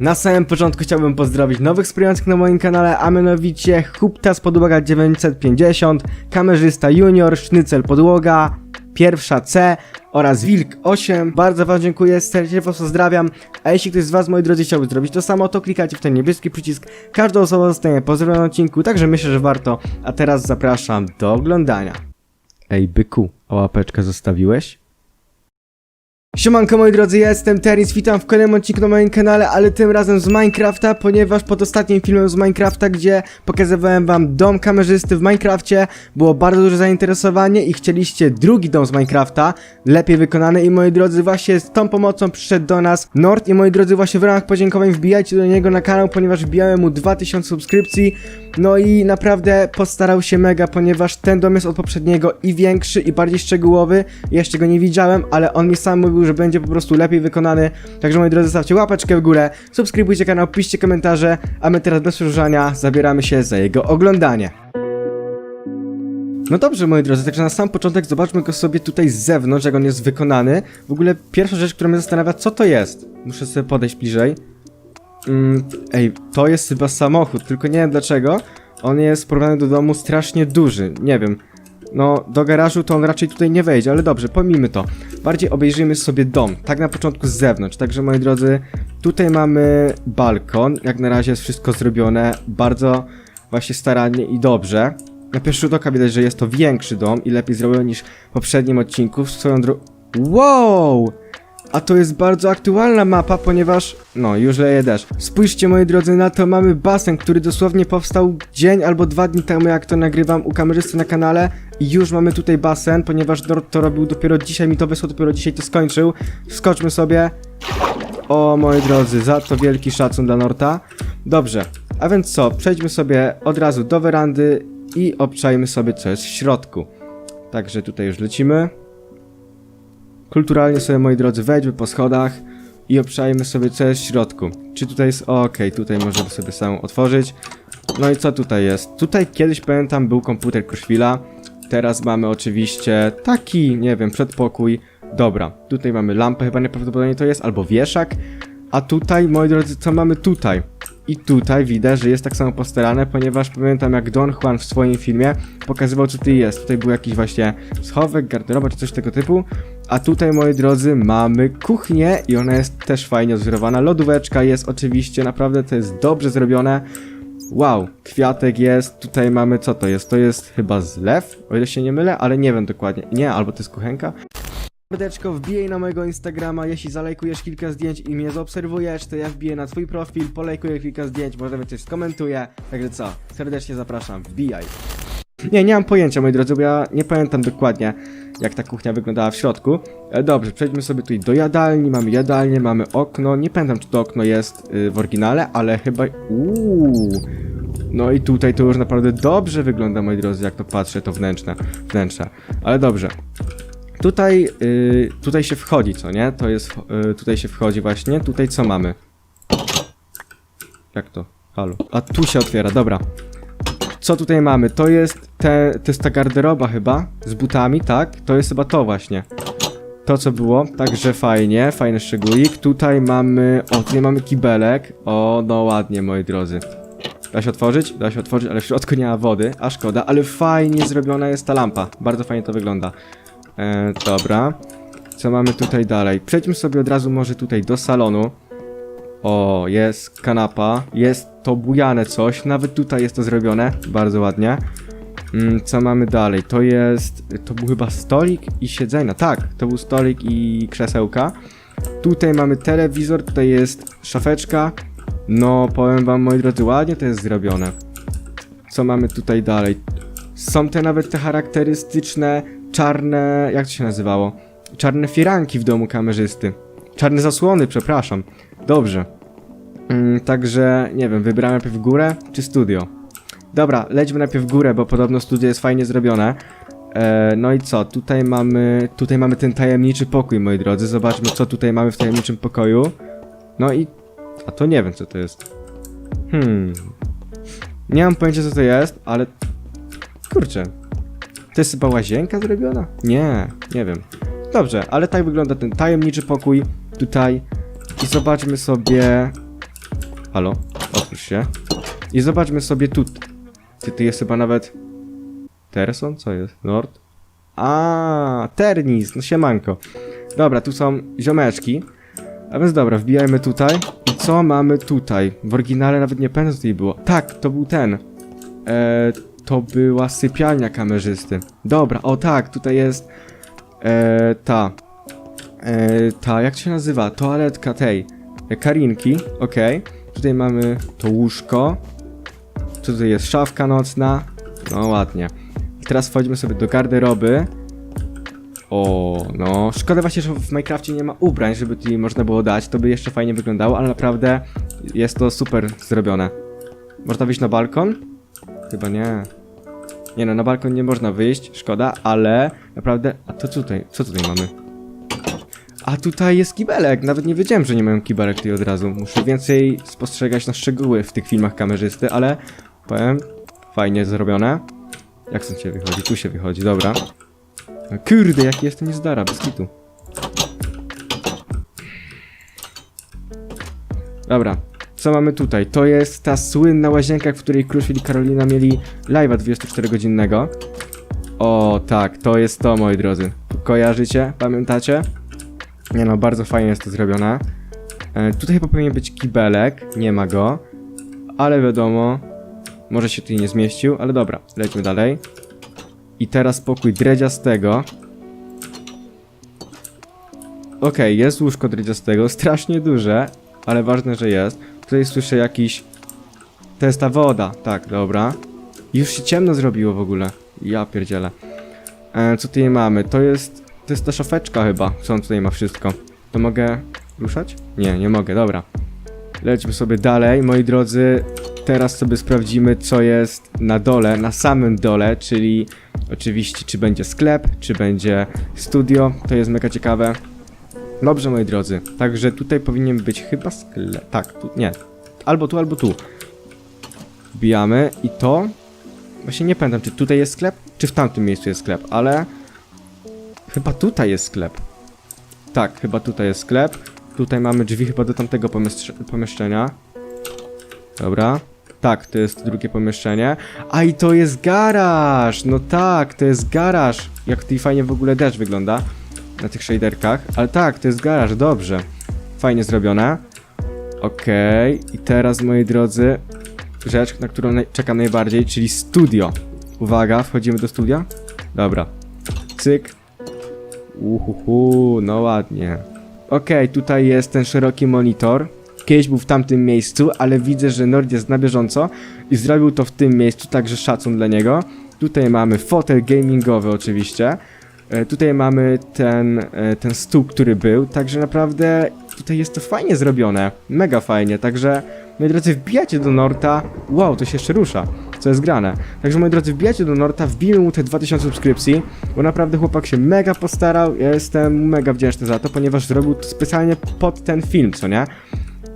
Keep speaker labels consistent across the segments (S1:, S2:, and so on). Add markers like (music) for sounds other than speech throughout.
S1: Na samym początku chciałbym pozdrowić nowych wspierających na moim kanale, a mianowicie Huptas Podłoga 950, Kamerzysta Junior, Sznycel Podłoga, Pierwsza C oraz Wilk 8. Bardzo wam dziękuję, serdecznie was pozdrawiam, a jeśli ktoś z was, moi drodzy, chciałby zrobić to samo, to klikajcie w ten niebieski przycisk, każda osoba zostanie pozdrowiona na odcinku, także myślę, że warto, a teraz zapraszam do oglądania. Ej, byku, a łapeczkę zostawiłeś? Siemanko moi drodzy, ja jestem Teris, witam w kolejnym odcinku na moim kanale, ale tym razem z Minecrafta, ponieważ pod ostatnim filmem z Minecrafta, gdzie pokazywałem wam dom kamerzysty w Minecrafcie, było bardzo duże zainteresowanie i chcieliście drugi dom z Minecrafta, lepiej wykonany. I moi drodzy, właśnie z tą pomocą przyszedł do nas Nord. I moi drodzy, właśnie w ramach podziękowań wbijajcie do niego na kanał, ponieważ wbijałem mu 2000 subskrypcji, no i naprawdę postarał się mega, ponieważ ten dom jest od poprzedniego i większy i bardziej szczegółowy. Jeszcze go nie widziałem, ale on mi sam mówił, że będzie po prostu lepiej wykonany. Także moi drodzy, zostawcie łapeczkę w górę, subskrybujcie kanał, piszcie komentarze, a my teraz bez przedłużania zabieramy się za jego oglądanie. No dobrze, moi drodzy, także na sam początek zobaczmy go sobie tutaj z zewnątrz, jak on jest wykonany. W ogóle pierwsza rzecz, która mnie zastanawia, co to jest? Muszę sobie podejść bliżej. Mm, ej, to jest chyba samochód, tylko nie wiem dlaczego. On jest w porównaniu do domu strasznie duży, nie wiem. No, do garażu to on raczej tutaj nie wejdzie, ale dobrze, pomijmy to. Bardziej obejrzyjmy sobie dom, tak na początku z zewnątrz. Także moi drodzy, tutaj mamy balkon, jak na razie jest wszystko zrobione bardzo właśnie starannie i dobrze. Na pierwszy rzut oka widać, że jest to większy dom i lepiej zrobiony niż w poprzednim odcinku. Swoją drogą... Wow! A to jest bardzo aktualna mapa, ponieważ... No, już leje deszcz. Spójrzcie, moi drodzy, na to mamy basen, który dosłownie powstał dzień albo dwa dni temu, jak to nagrywam u kamerzysty na kanale. I już mamy tutaj basen, ponieważ Nord to robił dopiero dzisiaj, mi to wysłał, dopiero dzisiaj to skończył. Skoczmy sobie. O, moi drodzy, za to wielki szacun dla Norta. Dobrze, a więc co, przejdźmy sobie od razu do werandy i obczajmy sobie, co jest w środku. Także tutaj już lecimy. Kulturalnie sobie, moi drodzy, wejdźmy po schodach i obczajmy sobie, co jest w środku. Czy tutaj jest... Okej, tutaj możemy sobie samą otworzyć. No i co tutaj jest? Tutaj kiedyś, pamiętam, był komputer Kruszwila. Teraz mamy oczywiście taki, nie wiem, przedpokój. Dobra, tutaj mamy lampę, chyba najprawdopodobniej to jest, albo wieszak. A tutaj, moi drodzy, co mamy tutaj? I tutaj widać, że jest tak samo postarane, ponieważ pamiętam jak Don Juan w swoim filmie pokazywał co tutaj jest. Tutaj był jakiś właśnie schowek, garderoba czy coś tego typu. A tutaj, moi drodzy, mamy kuchnię i ona jest też fajnie odwzorowana. Lodóweczka jest oczywiście, naprawdę to jest dobrze zrobione. Wow, kwiatek jest, tutaj mamy, co to jest? To jest chyba zlew, o ile się nie mylę, ale nie wiem dokładnie. Nie, albo to jest kuchenka. Mordeczko, wbijaj na mojego Instagrama, jeśli zalajkujesz kilka zdjęć i mnie zaobserwujesz, to ja wbiję na twój profil, polajkuję kilka zdjęć, może nawet coś skomentuję, także co, serdecznie zapraszam, wbijaj. Nie, nie mam pojęcia, moi drodzy, bo ja nie pamiętam dokładnie, jak ta kuchnia wyglądała w środku. E, dobrze, przejdźmy sobie tutaj do jadalni, mamy jadalnię, mamy okno, nie pamiętam, czy to okno jest y, w oryginale, ale chyba... Uuu. No i tutaj to już naprawdę dobrze wygląda, moi drodzy, jak to patrzę, to wnętrzne, wnętrze. Ale dobrze. Tutaj, y, tutaj się wchodzi, co nie? To jest, y, tutaj się wchodzi właśnie. Tutaj co mamy? Jak to? Halo. A tu się otwiera, dobra. Co tutaj mamy? To jest te, to jest ta garderoba chyba, z butami, tak? To jest chyba to właśnie. To co było, także fajnie, fajny szczególik. Tutaj mamy, o tutaj mamy kibelek. O, no ładnie, moi drodzy. Da się otworzyć? Da się otworzyć, ale w środku nie ma wody, a szkoda, ale fajnie zrobiona jest ta lampa. Bardzo fajnie to wygląda. E, dobra. Co mamy tutaj dalej? Przejdźmy sobie od razu może tutaj do salonu. O, jest kanapa. Jest to bujane coś. Nawet tutaj jest to zrobione. Bardzo ładnie. Mm, co mamy dalej? To jest... To był chyba stolik i siedzenia. Tak, to był stolik i krzesełka. Tutaj mamy telewizor, tutaj jest szafeczka. No, powiem wam, moi drodzy, ładnie to jest zrobione. Co mamy tutaj dalej? Są te nawet te charakterystyczne czarne, jak to się nazywało? Czarne firanki w domu kamerzysty. Czarne zasłony, przepraszam. Dobrze. Mm, także, nie wiem, wybrałem najpierw górę czy studio? Dobra, lećmy najpierw górę, bo podobno studio jest fajnie zrobione. E, no i co? Tutaj mamy, tutaj mamy ten tajemniczy pokój, moi drodzy. Zobaczmy, co tutaj mamy w tajemniczym pokoju. No i... A to nie wiem, co to jest. Hmm... Nie mam pojęcia, co to jest, ale... Kurczę, to jest chyba łazienka zrobiona? Nie, nie wiem. Dobrze, ale tak wygląda ten tajemniczy pokój tutaj. I zobaczmy sobie... Halo, otwórz się. I zobaczmy sobie tu. Ty, ty jest chyba nawet... Terson? Co jest? Nord? A, Ternis, no siemanko. Dobra, tu są ziomeczki. A więc dobra, wbijajmy tutaj. I co mamy tutaj? W oryginale nawet nie pamiętam co tutaj było. Tak, to był ten. E, to była sypialnia kamerzysty. Dobra, o tak, tutaj jest e, ta. E, ta, jak się nazywa? Toaletka tej. E, Karinki, okej. Tutaj mamy to łóżko. Tutaj jest szafka nocna. No ładnie. I teraz wchodzimy sobie do garderoby. O, no. Szkoda właśnie, że w Minecrafcie nie ma ubrań, żeby tutaj można było dać. To by jeszcze fajnie wyglądało, ale naprawdę jest to super zrobione. Można wyjść na balkon? Chyba nie. Nie no, na balkon nie można wyjść, szkoda, ale naprawdę... A to tutaj, co tutaj mamy? A tutaj jest kibelek, nawet nie wiedziałem, że nie mają kibelek tutaj od razu. Muszę więcej spostrzegać na szczegóły w tych filmach kamerzysty, ale powiem, fajnie zrobione. Jak stąd się wychodzi? Tu się wychodzi, dobra. No Kurde, jaki jestem niezdara, bez kitu. Dobra, co mamy tutaj? To jest ta słynna łazienka, w której Kruszwil i Karolina mieli live'a 24-godzinnego. O, tak, to jest to, moi drodzy. Kojarzycie? Pamiętacie? Nie no, bardzo fajnie jest to zrobione. E, tutaj powinien być kibelek, nie ma go. Ale wiadomo, może się tutaj nie zmieścił, ale dobra, lećmy dalej. I teraz pokój dredziastego. Okej, jest łóżko dredziastego, (laughs) strasznie duże, ale ważne, że jest. Tutaj słyszę jakiś... To jest ta woda, tak, dobra. Już się ciemno zrobiło w ogóle. Ja pierdzielę. E, co tutaj mamy? To jest... To jest ta szafeczka chyba, co on tutaj ma wszystko. To mogę ruszać? Nie, nie mogę, dobra. Lećmy sobie dalej, moi drodzy. Teraz sobie sprawdzimy, co jest na dole, na samym dole, czyli oczywiście, czy będzie sklep, czy będzie studio. To jest mega ciekawe. Dobrze, moi drodzy. Także tutaj powinien być chyba sklep. Tak, tu, nie. Albo tu, albo tu. Wbijamy i to. Właśnie nie pamiętam, czy tutaj jest sklep, czy w tamtym miejscu jest sklep, ale. Chyba tutaj jest sklep. Tak, chyba tutaj jest sklep. Tutaj mamy drzwi chyba do tamtego pomieszcz- pomieszczenia. Dobra. Tak, to jest drugie pomieszczenie. A i to jest garaż! No tak, to jest garaż. Jak tutaj fajnie w ogóle deszcz wygląda na tych shaderkach. Ale tak, to jest garaż, dobrze. Fajnie zrobione. Okej, i teraz moi drodzy, rzecz, na którą czekam najbardziej, czyli studio. Uwaga, wchodzimy do studia? Dobra. Cyk. Uhuhu, no ładnie. Okej, tutaj jest ten szeroki monitor. Kiedyś był w tamtym miejscu, ale widzę, że Nord jest na bieżąco i zrobił to w tym miejscu, także szacun dla niego. Tutaj mamy fotel gamingowy oczywiście. E, tutaj mamy ten, e, ten stół, który był, także naprawdę tutaj jest to fajnie zrobione. Mega fajnie, także moi drodzy, wbijacie do Norta. Wow, to się jeszcze rusza, co jest grane. Także moi drodzy, wbijacie do Norta, wbijmy mu te 2000 subskrypcji, bo naprawdę chłopak się mega postarał. Ja jestem mega wdzięczny za to, ponieważ zrobił to specjalnie pod ten film, co nie?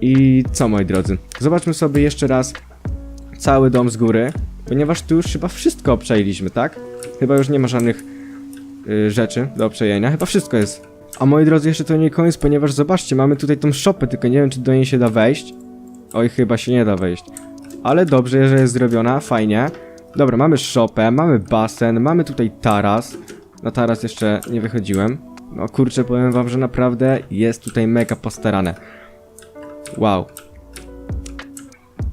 S1: I co, moi drodzy? Zobaczmy sobie jeszcze raz cały dom z góry, ponieważ tu już chyba wszystko przejęliśmy, tak? Chyba już nie ma żadnych y, rzeczy do przejęcia, chyba wszystko jest. A moi drodzy, jeszcze to nie koniec, ponieważ zobaczcie, mamy tutaj tą szopę, tylko nie wiem, czy do niej się da wejść. Oj, chyba się nie da wejść. Ale dobrze, że jest zrobiona, fajnie. Dobra, mamy szopę, mamy basen, mamy tutaj taras. Na taras jeszcze nie wychodziłem. No kurczę, powiem wam, że naprawdę jest tutaj mega postarane. Wow.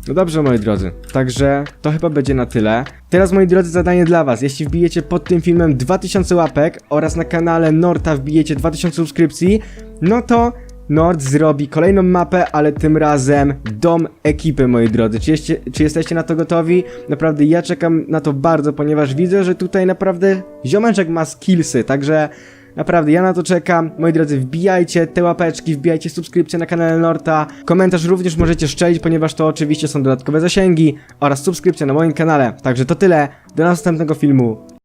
S1: No dobrze, moi drodzy. Także to chyba będzie na tyle. Teraz, moi drodzy, zadanie dla was. Jeśli wbijecie pod tym filmem 2000 łapek oraz na kanale Norta wbijecie 2000 subskrypcji, no to Nord zrobi kolejną mapę, ale tym razem dom ekipy, moi drodzy. Czy, jeście, czy jesteście na to gotowi? Naprawdę ja czekam na to bardzo, ponieważ widzę, że tutaj naprawdę ziomeczek ma skillsy, także Naprawdę, ja na to czekam. Moi drodzy, wbijajcie te łapeczki, wbijajcie subskrypcję na kanale Norta. Komentarz również możecie szczelić, ponieważ to oczywiście są dodatkowe zasięgi oraz subskrypcja na moim kanale. Także to tyle. Do następnego filmu.